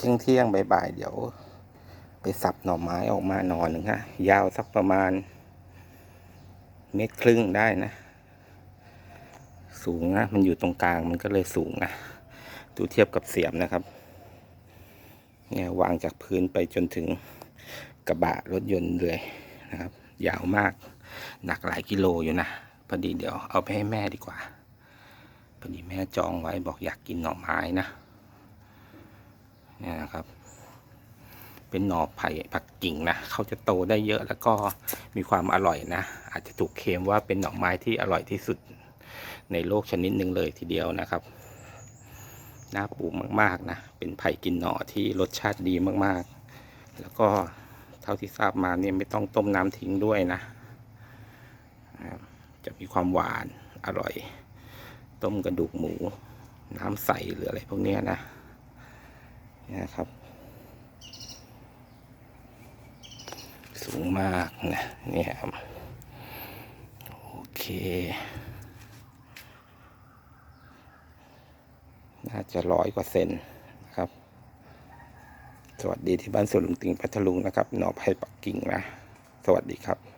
เที่ยงเที่ยงๆบ่ายๆเดี๋ยว ไปสับหน่อไม้ออกมาหน่อหนึ่งฮะ ยาวสักประมาณ เมตรครึ่งได้นะ สูงนะมันอยู่ตรงกลางมันก็เลยสูงนะดูเทียบกับเสียมนะครับ เนี่ยวางจากพื้นไปจนถึงกระบะรถยนต์เลยนะครับ ยาวมากหนักหลายกิโลอยู่นะพอดีเดี๋ยวเอาไปให้แม่ดีกว่าพอดีแม่จองไว้บอกอยากกินหน่อไม้นะ เนี่ยนะครับ เป็นหน่อไผ่ผักกิ่งนะเขาจะโตได้เยอะแล้วก็มีความอร่อยนะ อาจจะถูกเคมว่าเป็นหน่อไม้ที่อร่อยที่สุดในโลกชนิดหนึ่งเลยทีเดียวนะครับน่าปลูกมากๆนะ เป็นไผ่กินหน่อที่รสชาติดีมากๆ แล้วก็เท่าที่ทราบมาเนี่ยไม่ต้องต้มน้ำทิ้งด้วยนะ จะมีความหวานอร่อย ต้มกระดูกหมู น้ำใสหรืออะไรพวกนี้นะ นะครับ สูงมากนะเนี่ยครับโอเค น่าจะร้อยกว่าเซนนะครับ สวัสดีที่บ้านสวนลุงติงพัทลุงนะครับหนอไผ่ปักกิ่งนะ สวัสดีครับ